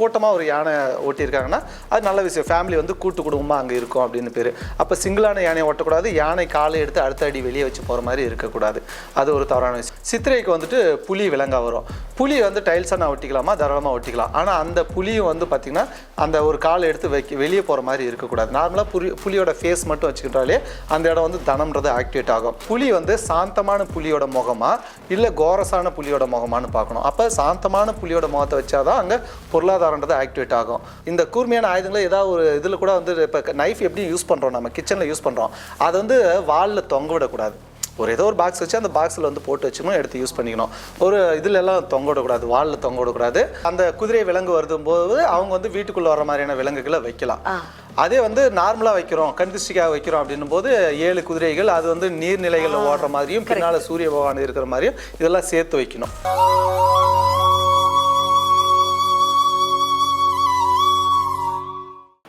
கூட்டமாக ஒரு யானை ஓட்டியிருக்காங்கன்னா அது நல்ல விஷயம். ஃபேமிலி வந்து கூட்டு குடும்பமாக அங்கே இருக்கும் அப்படின்னு பேர். அப்போ சிங்கிளான யானையை ஓட்டக்கூடாது யானை காலை எடுத்து அடுத்த அடி வெளியே வச்சு போகிற மாதிரி இருக்கக்கூடாது. அது ஒரு தவறான விஷயம். சித்திரைக்கு வந்துட்டு புலி விலங்காக வரும். புலி வந்து டைல்ஸாக ஒட்டிக்கலாமா? தாராளமாக ஒட்டிக்கலாம். ஆனால் அந்த புலியும் வந்து பார்த்திங்கன்னா அந்த ஒரு காலை எடுத்து வைக்க வெளியே போகிற மாதிரி இருக்கக்கூடாது. நார்மலாக புலி புலியோட ஃபேஸ் மட்டும் வச்சுக்கிட்டாலே அந்த இடம் வந்து தனம்ன்றது ஆக்டிவேட் ஆகும். புலி வந்து சாந்தமான புலியோட முகமா இல்லை கோரஸான புலியோட முகமான்னு பார்க்கணும். அப்போ சாந்தமான புலியோட முகத்தை வச்சாதான் அங்கே பொருளாதாரன்றது ஆக்டிவேட் ஆகும். இந்த கூர்மையான ஆயுதங்களை ஏதாவது ஒரு இதில் கூட வந்து இப்போ நைஃப் எப்படி யூஸ் பண்ணுறோம் நம்ம? கிச்சனில் யூஸ் பண்ணுறோம் அது வந்து வாலில் தொங்க விடக்கூடாது. ஒரு ஏதோ ஒரு பாக்ஸ் வச்சு அந்த பாக்ஸில் வந்து போட்டு வச்சுக்கணும் எடுத்து யூஸ் பண்ணிக்கணும். ஒரு இதுல எல்லாம் தொங்க விடக்கூடாது வாலில் தொங்க விடக்கூடாது. அந்த குதிரை விலங்கு வருதும் போது அவங்க வந்து வீட்டுக்குள்ளே வர மாதிரியான விலங்குகளை வைக்கலாம். அதே வந்து நார்மலாக வைக்கிறோம் கண்திஷ்டிக்காக வைக்கிறோம் அப்படின்னும் போது ஏழு குதிரைகள் அது வந்து நீர்நிலைகளில் ஓடுற மாதிரியும் பின்னால் சூரிய பகவான் இருக்கிற மாதிரியும் இதெல்லாம் சேர்த்து வைக்கணும்.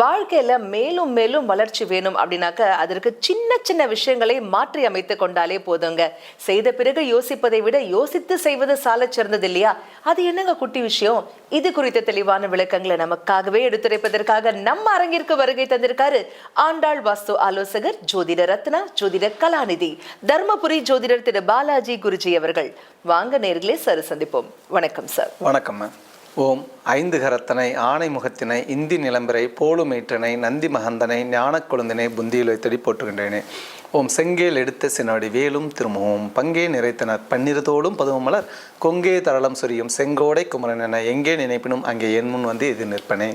வாழ்க்கையில மேலும் மேலும் வளர்ச்சி வேணும் அப்படின்னாக்க அதற்கு சின்ன சின்ன விஷயங்களை மாற்றி அமைத்து கொண்டாலே போதுங்க. செய்த பிறகு யோசிப்பதை விட யோசித்து செய்வது சால சிறந்தது இல்லையா? அது என்னங்க குட்டி விஷயம்? இது குறித்த தெளிவான விளக்கங்களை நமக்காகவே எடுத்துரைப்பதற்காக நம்ம அரங்கிற்கு வருகை தந்திருக்காரு ஆண்டாள் வாஸ்து ஆலோசகர் ஜோதிட ரத்னா ஜோதிட கலாநிதி தர்மபுரி ஜோதிடர் திரு பாலாஜி குருஜி அவர்கள். வாங்க நேர்களே சார் சந்திப்போம். வணக்கம் சார். வணக்கம் மேம் ஓம் ஐந்து கரத்தனை ஆணை முகத்தினை இந்தி நிலம்பரை போலுமேற்றனை நந்தி மகந்தனை ஞானக் கொழுந்தினை புந்தியில் வைத்தடி போட்டுகின்றேனே ஓம் செங்கேல் எடுத்த சினாடி வேலும் திரும்பவும் பங்கே நிறைத்தனர் பன்னிருதோடும் பதுமமலர் கொங்கே தரளம் சொரியும் செங்கோடை குமரன் என எங்கே நினைப்பினும் அங்கே என் முன் வந்து இது நிற்பனே.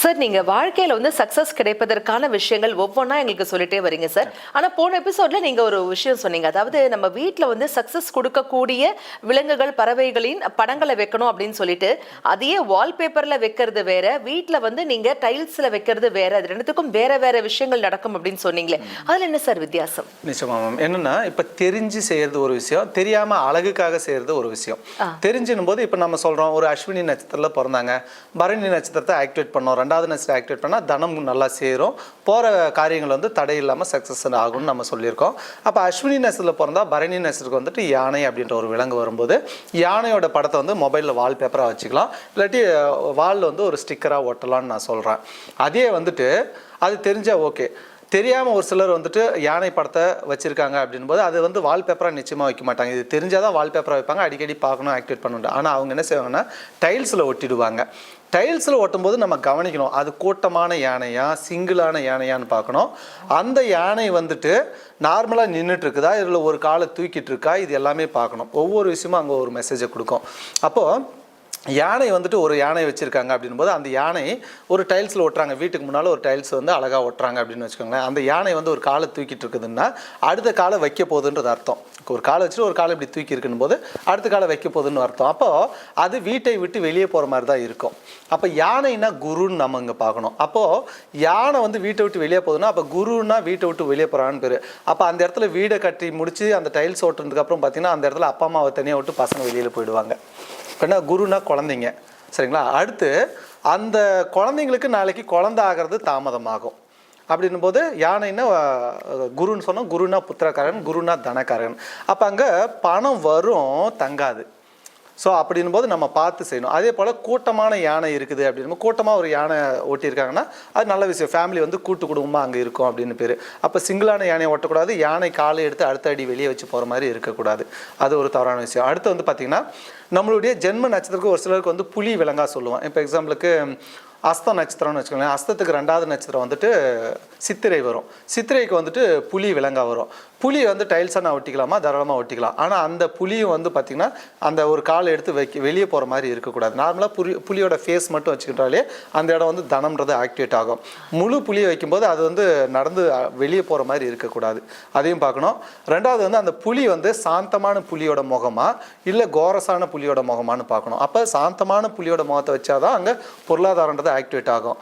சார் நீங்க வாழ்க்கையில வந்து சக்சஸ் கிடைப்பதற்கான விஷயங்கள் ஒவ்வொன்றா எங்களுக்கு சொல்லிட்டே வரீங்க சார் ஆனா போன எபிசோட்ல நீங்க ஒரு விஷயம் சொன்னீங்க. அதாவது நம்ம வீட்ல வந்து சக்சஸ் கொடுக்கக்கூடிய விலங்குகள் பறவைகளின் படங்களை வைக்கணும் அப்படின்னு சொல்லிட்டு அதையே வால்பேப்பர்ல வைக்கிறது வேற வீட்ல வந்து நீங்க டைல்ஸ்ல வைக்கிறது வேற அது ரெண்டுத்துக்கும் வேற வேற விஷயங்கள் நடக்கும் அப்படின்னு சொன்னீங்களே. அதுல என்ன சார் வித்தியாசம்? நிச்சயமா மேம் என்னன்னா இப்போ தெரிஞ்சு செய்யறது ஒரு விஷயம் தெரியாம அழகுக்காக செய்யறது ஒரு விஷயம். தெரிஞ்சுனும் போது இப்போ நம்ம சொல்றோம் ஒரு அஸ்வினி நட்சத்திரத்தில் பிறந்தாங்க. பரணி நட்சத்திரத்தை ஆக்டிவேட் பண்ணோம். ரெண்டாவது நட்சத்திரம் ஆக்டிவேட் பண்ணால் தனம் நல்லா சேரும். போகிற காரியங்கள் வந்து தடை இல்லாமல் சக்ஸஸ் ஆகும்னு நம்ம சொல்லியிருக்கோம். அப்போ அஸ்வினி நட்சத்திரத்தில் பிறந்தா பரணி நட்சத்திரத்துக்கு வந்துட்டு யானை அப்படின்ற ஒரு விலங்கு வரும்போது யானையோட படத்தை வந்து மொபைலில் வால் பேப்பராக வச்சுக்கலாம். இல்லாட்டி வாலில் வந்து ஒரு ஸ்டிக்கராக ஒட்டலாம்னு நான் சொல்கிறேன் அதே வந்துட்டு அது தெரிஞ்சா ஓகே தெரியாமல் ஒரு சிலர் வந்துட்டு யானை படத்தை வச்சுருக்காங்க அப்படின்போது அது வந்து வால்பேப்பராக நிச்சயமாக வைக்க மாட்டாங்க. இது தெரிஞ்சால் தான் வால்பேப்பராக வைப்பாங்க. அடிக்கடி பார்க்கணும் ஆக்டிவேட் பண்ணணும். ஆனால் அவங்க என்ன செய்வாங்கன்னா டைல்ஸில் ஒட்டிடுவாங்க. டைல்ஸில் ஒட்டும்போது நம்ம கவனிக்கணும். அது கூட்டமான யானையா சிங்கிளான யானையான்னு பார்க்கணும். அந்த யானை வந்துட்டு நார்மலாக நின்றுட்டு இருக்குதா இதில் ஒரு காலை தூக்கிட்டு இருக்கா இது எல்லாமே பார்க்கணும். ஒவ்வொரு விஷயமும் அங்கே ஒரு மெசேஜை கொடுக்கும். அப்போது யானை வந்துட்டு ஒரு யானை வச்சுருக்காங்க அப்படின்போது அந்த யானை ஒரு டைல்ஸில் ஒட்டுறாங்க. வீட்டுக்கு முன்னால் ஒரு டைல்ஸ் வந்து அழகாக ஒட்டுறாங்க அப்படின்னு வச்சுக்கோங்களேன். அந்த யானை வந்து ஒரு காலை தூக்கிட்டு இருக்குதுன்னா அடுத்த காலை வைக்க போகுதுன்றது அர்த்தம். ஒரு காலை வச்சுட்டு ஒரு காலை இப்படி தூக்கி இருக்குன்னு போது அடுத்த காலை வைக்க போகுதுன்னு அர்த்தம். அப்போது அது வீட்டை விட்டு வெளியே போகிற மாதிரி தான் இருக்கும். அப்போ யானைன்னா குருன்னு நம்ம இங்கே பார்க்கணும். அப்போது யானை வந்து வீட்டை விட்டு வெளியே போகுதுன்னா அப்போ குருன்னா வீட்டை விட்டு வெளியே போகிறான்னு பேர். அப்போ அந்த இடத்துல வீடை கட்டி முடித்து அந்த டைல்ஸ் ஓட்டுறதுக்கப்புறம் பார்த்தீங்கன்னா அந்த இடத்துல அப்பா அம்மாவை தனியாக விட்டு பசங்க வெளியில் போயிடுவாங்க. ஏன்னா குருனா குழந்தைங்க. சரிங்களா? அடுத்து அந்த குழந்தைங்களுக்கு நாளைக்கு குழந்த ஆகிறது தாமதமாகும். அப்படின்னும் போது யானைன்னா குருன்னு சொன்னால் குருனா புத்திரக்காரன் குருனா தனக்காரன். அப்போ அங்கே பணம் வரும் தங்காது. ஸோ அப்படின்னும் போது நம்ம பார்த்து செய்யணும். அதே போல் கூட்டமான யானை இருக்குது அப்படின்னு. கூட்டமாக ஒரு யானை ஓட்டியிருக்காங்கன்னா அது நல்ல விஷயம். ஃபேமிலி வந்து கூட்டு குடும்பமாக அங்கே இருக்கும் அப்படின்னு பேர். அப்போ சிங்கிளான யானையை ஓட்டக்கூடாது. யானை காலை எடுத்து அடுத்த அடி வெளியே வச்சு போகிற மாதிரி இருக்கக்கூடாது. அது ஒரு தவறான விஷயம். அடுத்து வந்து பார்த்திங்கன்னா நம்மளுடைய ஜென்ம நட்சத்திரத்துக்கு ஒரு சிலருக்கு வந்து புலி விலங்கா சொல்லுவோம். இப்போ எக்ஸாம்பிளுக்கு அஸ்த நட்சத்திரம்னு வச்சுக்கோங்களேன் அஸ்தத்துக்கு ரெண்டாவது நட்சத்திரம் வந்துட்டு சித்திரை வரும். சித்திரைக்கு வந்துட்டு புலி விலங்கா வரும். புலி வந்து டைல்ஸாக நான் ஒட்டிக்கலாமா? தாராளமாக ஒட்டிக்கலாம். ஆனால் அந்த புலியும் வந்து பார்த்திங்கன்னா அந்த ஒரு கால் எடுத்து வைக்க வெளியே போகிற மாதிரி இருக்கக்கூடாது. நார்மலாக புலி புலியோட ஃபேஸ் மட்டும் வச்சுக்கிட்டாலே அந்த இடம் வந்து தனம்ன்றது ஆக்டிவேட் ஆகும். முழு புலியை வைக்கும்போது அது வந்து நடந்து வெளியே போகிற மாதிரி இருக்கக்கூடாது. அதையும் பார்க்கணும். ரெண்டாவது வந்து அந்த புலி வந்து சாந்தமான புலியோட முகமா இல்லை கோரசான புலியோட முகமான்னு பார்க்கணும். அப்போ சாந்தமான புலியோட முகத்தை வச்சாதான் அங்கே பொருளாதாரன்றது ஆக்டிவேட் ஆகும்.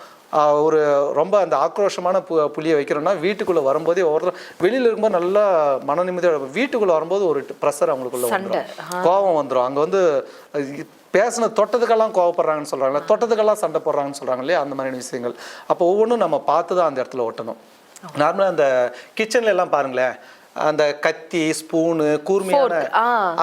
ஒரு ரொம்ப அந்த ஆக்ரோஷமான பு புளியை வைக்கிறோம்னா வீட்டுக்குள்ளே வரும்போதே ஒவ்வொருத்தர் வெளியில் இருக்கும்போது நல்லா மன நிம்மதியோட வீட்டுக்குள்ளே வரும்போது ஒரு ப்ரெஷர் அவங்களுக்குள்ள. வந்துடும் கோபம் வந்துடும் அங்கே வந்து பேசின தொட்டதுக்கெல்லாம் கோவப்படுறாங்கன்னு சொல்கிறாங்களே தொட்டதுக்கெல்லாம் சண்டை போடுறாங்கன்னு சொல்கிறாங்க இல்லையா அந்த மாதிரியான விஷயங்கள். அப்போ ஒவ்வொன்றும் நம்ம பார்த்து தான் அந்த இடத்துல ஒட்டணும். நார்மலாக அந்த கிச்சன்ல எல்லாம் பாருங்களேன் அந்த கத்தி ஸ்பூனு கூர்மையான.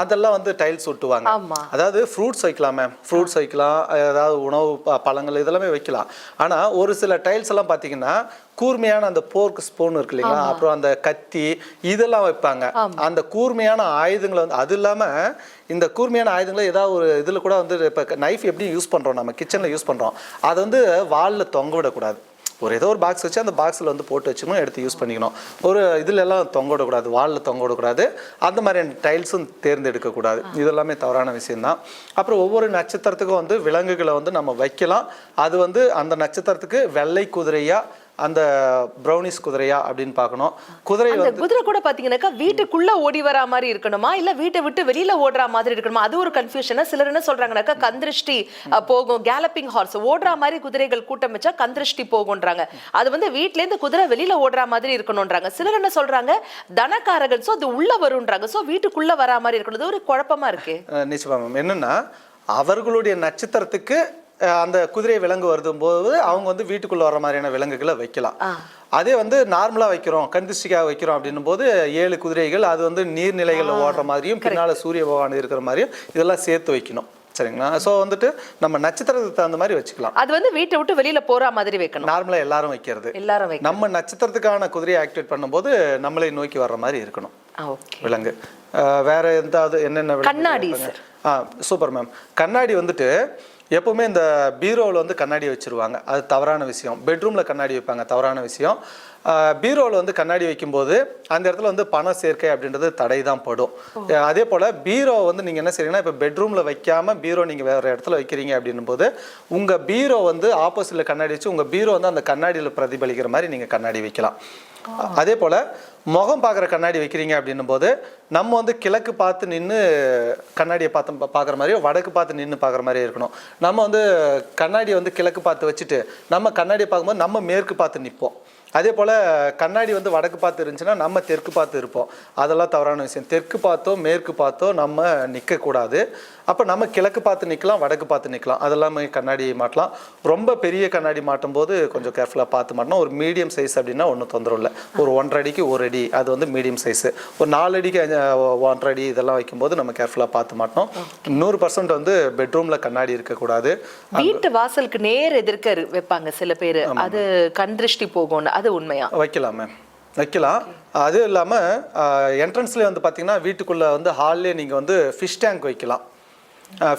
அதெல்லாம் வந்து டைல்ஸ் ஒட்டுவாங்க. அதாவது ஃப்ரூட்ஸ் வைக்கலாம். மேம் ஃப்ரூட்ஸ் வைக்கலாம். ஏதாவது உணவு பழங்கள் இதெல்லாமே வைக்கலாம். ஆனால் ஒரு சில டைல்ஸ் எல்லாம் பார்த்தீங்கன்னா கூர்மையான அந்த போர்க் ஸ்பூன் இருக்கு இல்லைங்களா? அப்புறம் அந்த கத்தி இதெல்லாம் வைப்பாங்க. அந்த கூர்மையான ஆயுதங்களை வந்து அது இல்லாமல் இந்த கூர்மையான ஆயுதங்களை ஏதாவது ஒரு இதில் கூட வந்து இப்போ நைஃப் எப்படி யூஸ் பண்ணுறோம் நம்ம? கிச்சனில் யூஸ் பண்ணுறோம் அதை வந்து வாலில் தொங்க விடக்கூடாது. ஒரு ஏதோ ஒரு பாக்ஸ் வச்சு அந்த பாக்ஸில் வந்து போட்டு வச்சுக்கணும் எடுத்து யூஸ் பண்ணிக்கணும். ஒரு இதிலெல்லாம் தொங்க விடக்கூடாது வாலில் தொங்க விடக்கூடாது அந்த மாதிரியான டைல்ஸும் தேர்ந்தெடுக்கக்கூடாது இதெல்லாமே தவறான விஷயம்தான். அப்புறம் ஒவ்வொரு நட்சத்திரத்துக்கும் வந்து விலங்குகளை வந்து நம்ம வைக்கலாம். அது வந்து அந்த நட்சத்திரத்துக்கு வெள்ளை குதிரையாக அந்த ப்ரௌனிஸ் குதிரையா அப்படின்னு பார்க்கணும். குதிரை அந்த வந்து குதிரை கூட பாத்தீங்கன்னாக்கா வீட்டுக்குள்ள ஓடி வரா மாதிரி இருக்கணுமா? இல்ல வீட்டை விட்டு வெளியில ஓடுற மாதிரி இருக்கணுமா? அது ஒரு கன்ஃபியூஷன் சிலர் என்ன சொல்றாங்கன்னாக்கா கந்திருஷ்டி போகும் கேலப்பிங் ஹார்ஸ் ஓடுற மாதிரி குதிரைகள் கூட்டம் வச்சா கந்திருஷ்டி போகும்ன்றாங்க. அது வந்து வீட்ல இருந்து குதிரை வெளியில ஓடுற மாதிரி இருக்கணும்ன்றாங்க. சிலர் என்ன சொல்றாங்க தனக்காரர்கள் சோ அது உள்ள வரும்ன்றாங்க. சோ வீட்டுக்குள்ள வரா மாதிரி இருக்கணும். ஒரு குழப்பமா இருக்கு. அஹ் நிச்சயமா மேம் என்னன்னா அவர்களுடைய நட்சத்திரத்துக்கு அந்த குதிரை விலங்கு வருதும் போது அவங்க வந்து வீட்டுக்குள்ள வர மாதிரியான விலங்குகளை வைக்கலாம். அதே வந்து நார்மலா வைக்கிறோம் கந்திஷ்டிக்காக வைக்கிறோம் அப்படின்னும் போது ஏழு குதிரைகள் அது வந்து நீர்நிலைகளில் ஓடுற மாதிரியும் பின்னால சூரிய பகவான் இருக்கிற மாதிரியும் இதெல்லாம் சேர்த்து வைக்கணும். சரிங்களா? ஸோ வந்துட்டு நம்ம நட்சத்திரத்துக்கு தகுந்த மாதிரி வச்சுக்கலாம். அது வந்து வீட்டை விட்டு வெளியில போற மாதிரி வைக்கணும். நார்மலா எல்லாரும் வைக்கிறது. எல்லாரும் நம்ம நட்சத்திரத்துக்கான குதிரையை ஆக்டிவேட் பண்ணும்போது நம்மளை நோக்கி வர்ற மாதிரி இருக்கணும். விலங்கு. வேற எந்தாவது என்னென்ன கண்ணாடி? ஆ சூப்பர் மேம். கண்ணாடி வந்துட்டு எப்பவுமே இந்த பீரோவில் வந்து கண்ணாடி வச்சிருவாங்க. அது தவறான விஷயம். பெட்ரூமில் கண்ணாடி வைப்பாங்க தவறான விஷயம். பீரோவில் வந்து கண்ணாடி வைக்கும்போது அந்த இடத்துல வந்து பண சேர்க்கை அப்படின்றது தடை தான் படும் அதே போல் பீரோ வந்து நீங்கள் என்ன செய்றீங்கன்னா இப்போ பெட்ரூமில் வைக்காமல் பீரோ நீங்கள் வேறு இடத்துல வைக்கிறீங்க அப்படின்னும் போது உங்கள் பீரோ வந்து ஆப்போசிட்டில் கண்ணாடி வச்சு உங்கள் பீரோ வந்து அந்த கண்ணாடியில் பிரதிபலிக்கிற மாதிரி நீங்கள் கண்ணாடி வைக்கலாம். அதே போல் முகம் பார்க்குற கண்ணாடி வைக்கிறீங்க அப்படின்னும் போது நம்ம வந்து கிழக்கு பார்த்து நின்று கண்ணாடியை பார்த்து பார்க்குற மாதிரியோ வடக்கு பார்த்து நின்று பார்க்குற மாதிரியே இருக்கணும். நம்ம வந்து கண்ணாடியை வந்து கிழக்கு பார்த்து வச்சுட்டு நம்ம கண்ணாடியை பார்க்கும்போது நம்ம மேற்கு பார்த்து நிற்போம் அதே போல் கண்ணாடி வந்து வடக்கு பார்த்து இருந்துச்சுன்னா நம்ம தெற்கு பார்த்து இருப்போம். அதெல்லாம் தவறான விஷயம். தெற்கு பார்த்தோ மேற்கு பார்த்தோ நம்ம நிற்கக்கூடாது அப்போ நம்ம கிழக்கு பார்த்து நிற்கலாம் வடக்கு பார்த்து நிற்கலாம் அதெல்லாமே கண்ணாடி மாட்டலாம். ரொம்ப பெரிய கண்ணாடி மாட்டும் போது கொஞ்சம் கேர்ஃபுல்லாக பார்த்து மாட்டணும். ஒரு மீடியம் சைஸ் அப்படின்னா ஒன்றும் தொந்தரவு இல்லை. ஒரு ஒன்றரை அடிக்கு ஒரு அடி. அது வந்து மீடியம் சைஸு ஒரு நாலு அடிக்கு ஒன்றரை அடி இதெல்லாம் வைக்கும்போது நம்ம கேர்ஃபுல்லாக பார்த்து மாட்டணும். நூறு பர்சன்ட் வந்து பெட்ரூமில் கண்ணாடி இருக்கக்கூடாது. வீட்டு வாசலுக்கு நேர் எதிர்க்க வைப்பாங்க சில பேர். அது கண் திருஷ்டி போகும்னு. அது உண்மையா? வைக்கலாம் மேம் வைக்கலாம். அதுவும் இல்லாமல் என்ட்ரன்ஸ்லேயே வந்து பார்த்தீங்கன்னா வீட்டுக்குள்ளே வந்து ஹால்லே நீங்கள் வந்து ஃபிஷ் டேங்க் வைக்கலாம்.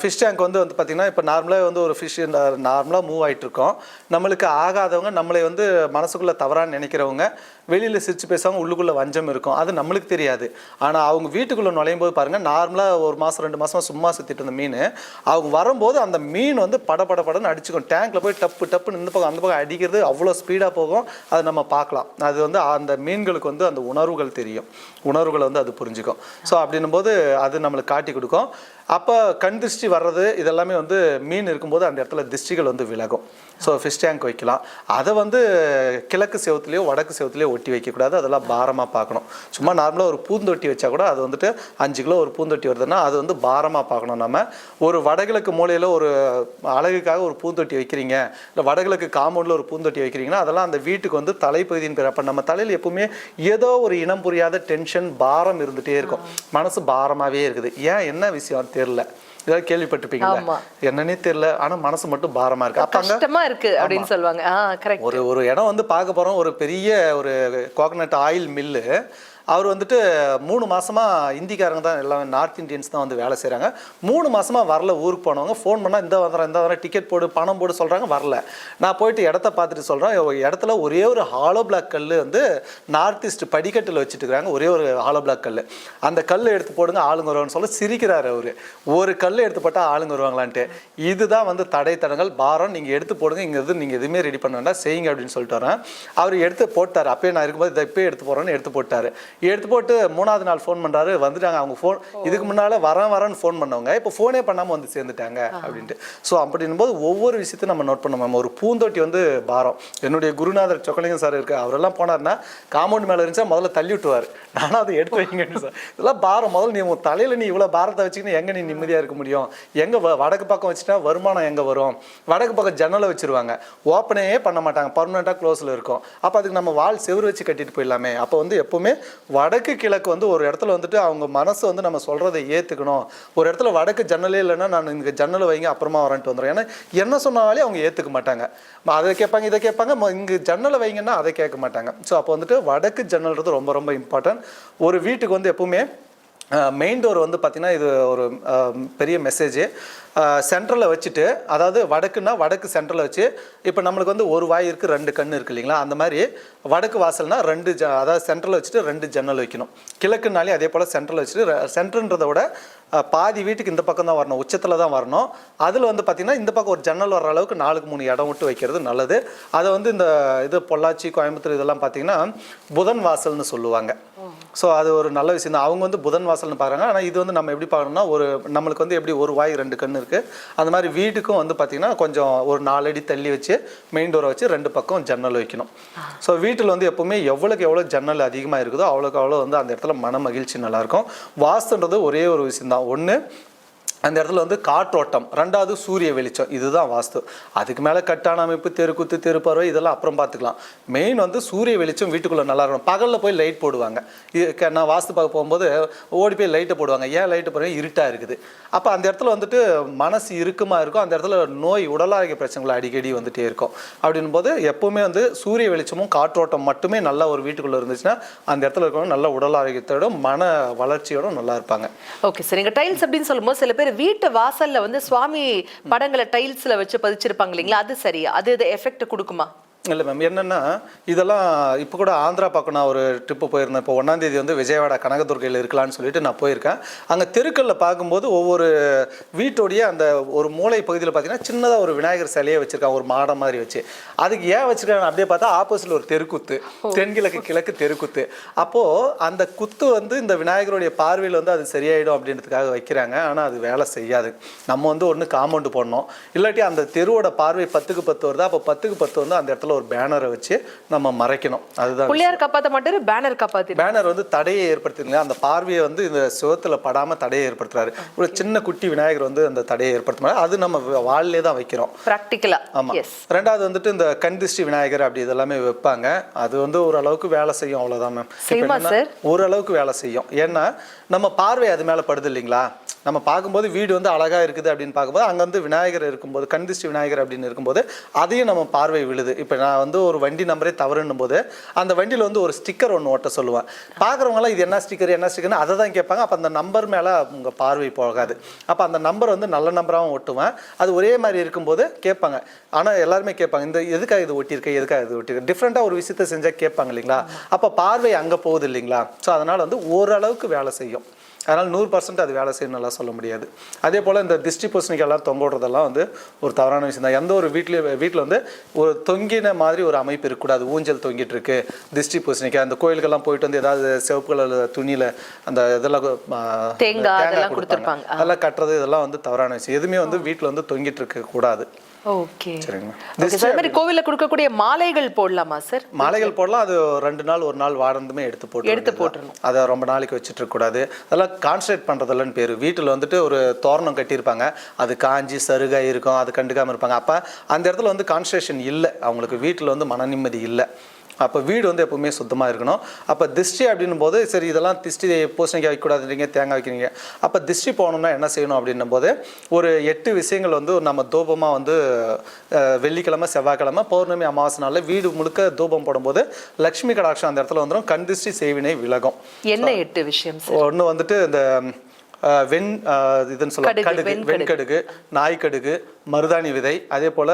ஃபிஷ் டேங்க் வந்து வந்து பார்த்திங்கன்னா இப்போ நார்மலாக வந்து ஒரு ஃபிஷ் நார்மலாக மூவ் ஆகிட்டுருக்கோம் நம்மளுக்கு ஆகாதவங்க நம்மளை வந்து மனசுக்குள்ளே தவறான்னு நினைக்கிறவங்க வெளியில் சிரித்து பேசுவாங்க உள்ளுக்குள்ளே வஞ்சம் இருக்கும். அது நம்மளுக்கு தெரியாது. ஆனால் அவங்க வீட்டுக்குள்ளே நுழையும் போது பாருங்கள் நார்மலாக ஒரு மாதம் ரெண்டு மாதம் சும்மா சுற்றிட்டு இருந்த மீன் அவங்க வரும்போது அந்த மீன் வந்து பட பட படன்னு அடிச்சுக்கும். டேங்க்கில் போய் டப்பு டப்புன்னு இந்த பக்கம் அந்த பக்கம் அடிக்கிறது அவ்வளோ ஸ்பீடாக போகும். அதை நம்ம பார்க்கலாம். அது வந்து அந்த மீன்களுக்கு வந்து அந்த உணர்வுகள் தெரியும். உணர்வுகளை வந்து அது புரிஞ்சுக்கும். ஸோ அப்படின்னும் போது அது நம்மளுக்கு காட்டி கொடுக்கும். அப்போ கண் திருஷ்டி வர்றது இதெல்லாமே வந்து மீன் இருக்கும்போது அந்த இடத்துல திருஷ்டிகள் வந்து விலகும். ஸோ ஃபிஷ் டேங்க் வைக்கலாம். அதை வந்து கிழக்கு செவத்துலேயோ வடக்கு செவத்துலேயோ ஒட்டி வைக்கக்கூடாது. அதெல்லாம் பாரமாக பார்க்கணும். சும்மா நார்மலாக ஒரு பூந்தொட்டி வச்சா கூட அது வந்துட்டு அஞ்சு கிலோ ஒரு பூந்தொட்டி வருதுன்னா அது வந்து பாரமாக பார்க்கணும் நம்ம ஒரு வடகிழக்கு மூலையில் ஒரு அழகுக்காக ஒரு பூந்தொட்டி வைக்கிறீங்க. இல்லை வடகிழக்கு காம்பவுண்டில் ஒரு பூந்தொட்டி வைக்கிறீங்கன்னா அதெல்லாம் அந்த வீட்டுக்கு வந்து தலைப்பகுதியின் பேர் அப்போ நம்ம தலையில் எப்பவுமே ஏதோ ஒரு இனம் புரியாத டென்ஷன் பாரம் இருந்துகிட்டே இருக்கும். மனசு பாரமாகவே இருக்குது. ஏன் என்ன விஷயம் தெரில ஏதாவது கேள்விப்பட்டிருப்பீங்களா. என்னன்னே தெரியல. ஆனா மனசு மட்டும் பாரமா இருக்கு. அப்ப கஷ்டமா இருக்கு அப்படின்னு சொல்லுவாங்க. ஒரு ஒரு இடம் வந்து பார்க்க போறோம். ஒரு பெரிய ஒரு கோகனட் ஆயில் மில்லு அவர் வந்துட்டு மூணு மாதமாக இந்திக்காரங்க தான் எல்லாம் நார்த் இந்தியன்ஸ் தான் வந்து வேலை செய்கிறாங்க மூணு மாதமாக வரல ஊருக்கு போனவங்க. ஃபோன் பண்ணால் இந்த வந்துடுறேன் இந்த வந்துடுறேன் டிக்கெட் போடு பணம் போடு சொல்கிறாங்க வரல. நான் போயிட்டு இடத்த பார்த்துட்டு சொல்கிறேன் இடத்துல ஒரே ஒரு ஹாலோ பிளாக் கல் வந்து நார்த் ஈஸ்ட் படிக்கட்டில் வச்சுட்டு இருக்கிறாங்க ஒரே ஒரு ஹாலோ பிளாக் கல் அந்த கல் எடுத்து போடுங்க ஆளுங்க வருவாங்கன்னு சொல்ல சிரிக்கிறார் அவர். ஒரு கல் எடுத்து போட்டால் ஆளுங்க வருவாங்களான்ட்டு. இதுதான் வந்து தடை தடங்கள் பாரம் நீங்கள் எடுத்து போடுங்க. இங்கே எதுவும் நீங்கள் எதுவுமே ரெடி பண்ண வேண்டாம். செய்யுங்க அப்படின்னு சொல்லிட்டு வரேன் அவர் எடுத்து போட்டார். அப்பயே நான் இருக்கும்போது இதை இப்போயே எடுத்து போகிறேன்னு எடுத்து போட்டார். எடுத்து போட்டு மூணாவது நாள் ஃபோன் பண்ணுறாரு வந்துட்டாங்க. அவங்க ஃபோன் இதுக்கு முன்னால் வரேன் வரேன்னு ஃபோன் பண்ணவங்க. இப்போ ஃபோனே பண்ணாமல் வந்து சேர்ந்துட்டாங்க அப்படின்ட்டு. ஸோ அப்படின்னும் போது ஒவ்வொரு விஷயத்தையும் நம்ம நோட் பண்ண மேம் ஒரு பூந்தொட்டி வந்து பாரம். என்னுடைய குருநாதர் சொக்கலிங்கம் சார் இருக்கு அவரெல்லாம் போனார்னா காம்பவுண்ட் மேலே இருந்துச்சா முதல்ல தள்ளி விட்டுவார் நானும் அதை எடுத்து வைங்கன்னு சார் இதெல்லாம் பாரம். முதல்ல நீ உன் தலையில் நீ இவ்வளோ பாரத்தை வச்சுக்கின்னு எங்கே நீ நிம்மதியாக இருக்க முடியும்? எங்கே வடக்கு பக்கம் வச்சுட்டா வருமானம் எங்கே வரும்? வடக்கு பக்கம் ஜன்னலை வச்சிருவாங்க. ஓப்பனே பண்ண மாட்டாங்க. பர்மனெண்ட்டாக க்ளோஸில் இருக்கும். அப்போ அதுக்கு நம்ம வால் செவுரு வச்சு கட்டிட்டு போயிடலாமே. அப்போ வந்து எப்பவுமே வடக்கு கிழக்கு வந்து ஒரு இடத்துல வந்துட்டு அவங்க மனசு வந்து நம்ம சொல்கிறத ஏற்றுக்கணும் ஒரு இடத்துல வடக்கு ஜன்னலே இல்லைன்னா நான் இங்கே ஜன்னல் வைங்க அப்புறமா வரேன்ட்டு வந்துடுறேன். ஏன்னா என்ன சொன்னாலே அவங்க ஏற்றுக்க மாட்டாங்க. அதை கேட்பாங்க இதை கேட்பாங்க ம, இங்கே ஜன்னலை வைங்கன்னா அதை கேட்க மாட்டாங்க. ஸோ அப்போ வந்துட்டு வடக்கு ஜன்னல்ன்றது ரொம்ப ரொம்ப இம்பார்ட்டன்ட் ஒரு வீட்டுக்கு வந்து எப்பவுமே மெயின் டோர் வந்து பார்த்திங்கன்னா இது ஒரு பெரிய மெசேஜ் சென்ட்ரலில் வச்சுட்டு அதாவது வடக்குன்னா வடக்கு சென்ட்ரலில் வச்சு இப்போ நம்மளுக்கு வந்து ஒரு வாய் இருக்குது ரெண்டு கண் இருக்குது இல்லைங்களா? அந்த மாதிரி வடக்கு வாசல்னால் ரெண்டு ஜ அதாவது சென்ட்ரலில் வச்சுட்டு ரெண்டு ஜன்னல் வைக்கணும். கிழக்குனாலே அதே போல் சென்ட்ரலில் வச்சுட்டு சென்ட்ருன்றதை விட பாதி வீட்டுக்கு இந்த பக்கம் தான் வரணும் உச்சத்தில் தான் வரணும். அதில் வந்து பார்த்திங்கன்னா இந்த பக்கம் ஒரு ஜன்னல் வர அளவுக்கு நாலுக்கு மூணு இடம் விட்டு வைக்கிறது நல்லது. அதை வந்து இந்த இது பொள்ளாச்சி கோயம்புத்தூர் இதெல்லாம் பார்த்திங்கன்னா புதன் வாசல்னு சொல்லுவாங்க. ஸோ அது ஒரு நல்ல விஷயம் தான் அவங்க வந்து புதன் வாசல்னு பார்க்குறாங்க. ஆனால் இது வந்து நம்ம எப்படி பார்க்கணும்னா ஒரு நம்மளுக்கு வந்து எப்படி ஒரு வாய் ரெண்டு கண் இருக்குது அந்த மாதிரி வீட்டுக்கும் வந்து பார்த்திங்கன்னா கொஞ்சம் ஒரு நாலு அடி தள்ளி வச்சு மெயின் டோரை வச்சு ரெண்டு பக்கம் ஜன்னல் வைக்கணும். ஸோ வீட்டில் வந்து எப்போவுமே எவ்வளோக்கு எவ்வளோ ஜன்னல் அதிகமாக இருக்குதோ அவ்வளோக்கு அவ்வளோ வந்து அந்த இடத்துல மன மகிழ்ச்சி நல்லாயிருக்கும் வாஸ்துன்றது ஒரே ஒரு விஷயம் தான் ஒன்று அந்த இடத்துல வந்து காற்றோட்டம் ரெண்டாவது சூரிய வெளிச்சம் இதுதான் வாஸ்து. அதுக்கு மேலே கட்டான அமைப்பு தெருக்குத்து தெருப்பறவை இதெல்லாம் அப்புறம் பார்த்துக்கலாம். மெயின் வந்து சூரிய வெளிச்சம் வீட்டுக்குள்ளே நல்லா இருக்கணும். பகலில் போய் லைட் போடுவாங்க. இது க- நான் வாஸ்து பார்க்க போகும்போது ஓடி போய் லைட்டை போடுவாங்க. ஏன் லைட்டு போடுறேன்? இருட்டாக இருக்குது. அப்போ அந்த இடத்துல வந்துட்டு மனசு இறுக்கமாக இருக்கும். அந்த இடத்துல நோய் உடலாரோக்கிய பிரச்சனைகள் அடிக்கடி வந்துட்டே இருக்கும். அப்படின்னும் போது எப்போவுமே வந்து சூரிய வெளிச்சமும் காற்றோட்டம் மட்டுமே நல்லா ஒரு வீட்டுக்குள்ளே இருந்துச்சுன்னா அந்த இடத்துல இருக்கிறவங்க நல்ல உடல் ஆரோக்கியத்தோடும் மன வளர்ச்சியோட நல்லா இருப்பாங்க. ஓகே சரிங்க டைல்ஸ் அப்படின்னு சொல்லும்போது சில பேர் வீட்டு வாசல்ல வந்து சுவாமி படங்களை டைல்ஸ்ல வச்சு பதிச்சிருப்பாங்க இல்லைங்களா? அது சரியா அது எஃபெக்ட் கொடுக்குமா? இல்லை மேம் என்னென்னா இதெல்லாம் இப்போ கூட ஆந்திரா பக்கம் நான் ஒரு ட்ரிப்பு போயிருந்தேன். இப்போ ஒன்றாந்தேதி வந்து விஜயவாடா கனகதுர்கையில் இருக்கலாம்னு சொல்லிட்டு நான் போயிருக்கேன். அங்கே தெருக்களில் பார்க்கும்போது ஒவ்வொரு வீட்டோடைய அந்த ஒரு மூலை பகுதியில் பார்த்தீங்கன்னா சின்னதாக ஒரு விநாயகர் சிலையை வச்சுருக்காங்க ஒரு மாடம் மாதிரி வச்சு. அதுக்கு ஏன் வச்சுருக்காங்க? அப்படியே பார்த்தா ஆப்போசிட்டில் ஒரு தெருக்குத்து. தென்கிழக்கு கிழக்கு தெருக்குத்து. அப்போது அந்த குத்து வந்து இந்த விநாயகருடைய பார்வையில் வந்து அது சரியாயிடும் அப்படின்றதுக்காக வைக்கிறாங்க. ஆனால் அது வேலை செய்யாது. நம்ம வந்து ஒன்று காம்பவுண்டு போடணும். இல்லாட்டி அந்த தெருவோட பார்வை பத்துக்கு பத்து வருது? அப்போ பத்துக்கு பத்து வந்து அந்த இடத்துல ஒரு பேனரை வச்சு நம்ம மறைக்கணும். அதுதான் பிள்ளையார் காப்பாத்த மாட்டாரு பேனர் காப்பாத்தி பேனர் வந்து தடையை ஏற்படுத்துங்க அந்த பார்வையை வந்து இந்த சுவத்துல படாம தடையை ஏற்படுத்துறாரு. ஒரு சின்ன குட்டி விநாயகர் வந்து அந்த தடையை ஏற்படுத்துறாரு அது நம்ம வால்லே தான் வைக்கிறோம். பிராக்டிக்கலா ஆமா. எஸ் ரெண்டாவது வந்துட்டு இந்த கண் திருஷ்டி விநாயகர் அப்படி இதெல்லாமே வைப்பாங்க. அது வந்து ஓரளவுக்கு வேலை செய்யும். அவ்வளவுதான் மேம்? ஓரளவுக்கு வேலை செய்யும். ஏன்னா நம்ம பார்வை அது மேலே படுது இல்லைங்களா? நம்ம பார்க்கும்போது வீடு வந்து அழகாக இருக்குது அப்படின்னு பார்க்கும்போது அங்கே வந்து விநாயகர் இருக்கும்போது கண்திஷ்டி விநாயகர் அப்படின்னு இருக்கும்போது அதையும் நம்ம பார்வை விழுது. இப்போ நான் வந்து ஒரு வண்டி நம்பரே தவறுன்னும் போது அந்த வண்டியில் வந்து ஒரு ஸ்டிக்கர் ஒன்று ஓட்ட சொல்லுவேன். பார்க்குறவங்களாம் இது என்ன ஸ்டிக்கர் என்ன ஸ்டிக்கர்னு அதை தான் கேட்பாங்க. அப்போ அந்த நம்பர் மேலே அவங்க பார்வை போகாது. அப்போ அந்த நம்பர் வந்து நல்ல நம்பராகவும் ஒட்டுவேன். அது ஒரே மாதிரி இருக்கும்போது கேட்பாங்க. ஆனால் எல்லாருமே கேட்பாங்க இந்த எதுக்காக இது ஒட்டியிருக்க? எதுக்காக இது ஒட்டியிருக்கேன் டிஃப்ரெண்ட்டாக ஒரு விஷயத்தை செஞ்சால் கேட்பாங்க இல்லைங்களா? அப்போ பார்வை அங்கே போகுது இல்லைங்களா? ஸோ அதனால் வந்து ஓரளவுக்கு வேலை செய்யும். அதனால் நூறு பர்சன்ட் அது வேலை செய்யணும்லாம் சொல்ல முடியாது. அதே போல் இந்த திஷ்டி பூசணிக்கெல்லாம் தொங்க விடுறதெல்லாம் வந்து ஒரு தவறான விஷயம் தான் எந்த ஒரு வீட்லேயும் வீட்டில் வந்து ஒரு தொங்கின மாதிரி ஒரு அமைப்பு இருக்கக்கூடாது. ஊஞ்சல் தொங்கிட்டு இருக்கு திஷ்டி பூசணிக்காய் அந்த கோயிலுக்கெல்லாம் போயிட்டு வந்து ஏதாவது சிவப்பு கலர் துணியில் அந்த இதெல்லாம் தேங்காய். கொடுத்திருப்பாங்க. அதெல்லாம் கட்டுறது இதெல்லாம் வந்து தவறான விஷயம். எதுவுமே வந்து வீட்டில் வந்து தொங்கிட்டு இருக்க கூடாது ஓகே. சரிங்களா? கோவில்ல கொடுக்கக்கூடிய மாலைகள் போடலாமா சார் மாலைகள் போடலாம். அது ரெண்டு நாள் ஒரு நாள் வாரந்துமே எடுத்து போட்டு எடுத்து. போட்டுறணும். அதை ரொம்ப நாளைக்கு வச்சுட்டு இருக்கக்கூடாது. அதெல்லாம் கான்சன்ட்ரேட் பண்ணுறதில்லன்னு பேர். வீட்டில் வந்துட்டு ஒரு தோரணம் கட்டியிருப்பாங்க. அது காஞ்சி சருகா இருக்கும். அது கண்டுக்காமல் இருப்பாங்க. அப்போ அந்த இடத்துல வந்து கான்சன்ட்ரேஷன் இல்லை. அவங்களுக்கு வீட்டில் வந்து மன நிம்மதி இல்லை. அப்போ வீடு வந்து எப்பவுமே சுத்தமாக இருக்கணும். அப்போ திருஷ்டி அப்படின்னும் போது சரி இதெல்லாம் திருஷ்டி பூசணிக்காய் வைக்கக்கூடாதுன்றீங்க தேங்காய் வைக்கிறீங்க. அப்போ திருஷ்டி போகணும்னா என்ன செய்யணும் அப்படின்னும் போது ஒரு எட்டு விஷயங்கள் வந்து நம்ம தூபமாக வந்து வெள்ளிக்கிழமை செவ்வாய்க்கிழமை பௌர்ணமி அமாவாசை நாளில் வீடு முழுக்க தூபம் போடும்போது லக்ஷ்மி கடாட்சம் அந்த இடத்துல வந்துடும் கண் திருஷ்டி செய்வினை விலகும். என்ன எட்டு விஷயம் ஒன்று வந்துட்டு இந்த வெண் இதுன்னு சொல்ல கடுகு, கடுகு வெண்கடுகு. வெண்கடுகு நாய்க்கடுகு மருதாணி விதை அதே போல்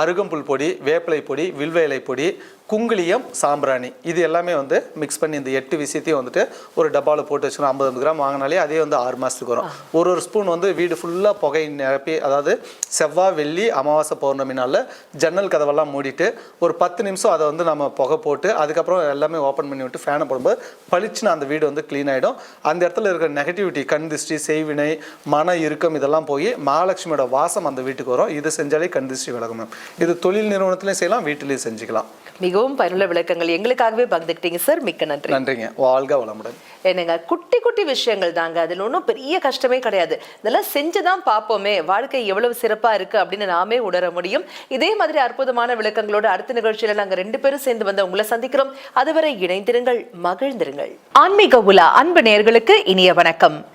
அருகம்புல் பொடி வேப்பிலை பொடி வில்வ இலை பொடி குங்குளியம் சாம்பிராணி. இது எல்லாமே வந்து மிக்ஸ் பண்ணி இந்த எட்டு விஷயத்தையும் வந்துட்டு ஒரு டப்பாவில் போட்டு வச்சுக்கணும். ஐம்பது கிராம் வாங்கினாலே அதே வந்து ஆறு மாதத்துக்கு வரும். ஒரு ஒரு ஸ்பூன் வந்து வீடு ஃபுல்லாக புகை நிரப்பி அதாவது செவ்வாய் வெள்ளி அமாவாசை பௌர்ணமி நாளில் ஜன்னல் கதவெல்லாம் மூடிட்டு ஒரு பத்து நிமிஷம் அதை வந்து நம்ம புகை போட்டு அதுக்கப்புறம் எல்லாமே ஓப்பன் பண்ணி விட்டு ஃபேனை போடும்போது பளிச்சுன்னு அந்த வீடு வந்து க்ளீன் ஆகிடும் அந்த இடத்துல இருக்கிற நெகட்டிவிட்டி கண் திருஷ்டி செய்வினை மன இறுக்கம் இதெல்லாம் போய் மகாலட்சுமியோட வாசம் அந்த வீட்டுக்கு வரும். இது செஞ்சாலே கண் திருஷ்டி விலகும் மேம் இது தொழில் நிறுவனத்துலையும் செய்யலாம் வீட்டிலையும் செஞ்சுக்கலாம். மிகவும் பயனுள்ள விளக்கங்கள் எங்களுக்காகவே பகிர்ந்துக்கிட்டீங்க சார். மிக்க நன்றி. நன்றிங்க. வாழ்க வளமுடன். என்னங்க குட்டி குட்டி விஷயங்கள் தாங்க. அதில் ஒன்றும் பெரிய கஷ்டமே கிடையாது. இதெல்லாம் செஞ்சு தான் பார்ப்போமே. வாழ்க்கை எவ்வளவு சிறப்பா இருக்கு அப்படின்னு நாமே உணர முடியும். இதே மாதிரி அற்புதமான விளக்கங்களோட அடுத்த நிகழ்ச்சியில நாங்க ரெண்டு பேரும் சேர்ந்து வந்து உங்களை சந்திக்கிறோம். அதுவரை இணைந்திருங்கள் மகிழ்ந்திருங்கள். ஆன்மீக உலா அன்பு நேயர்களுக்கு இனிய வணக்கம்.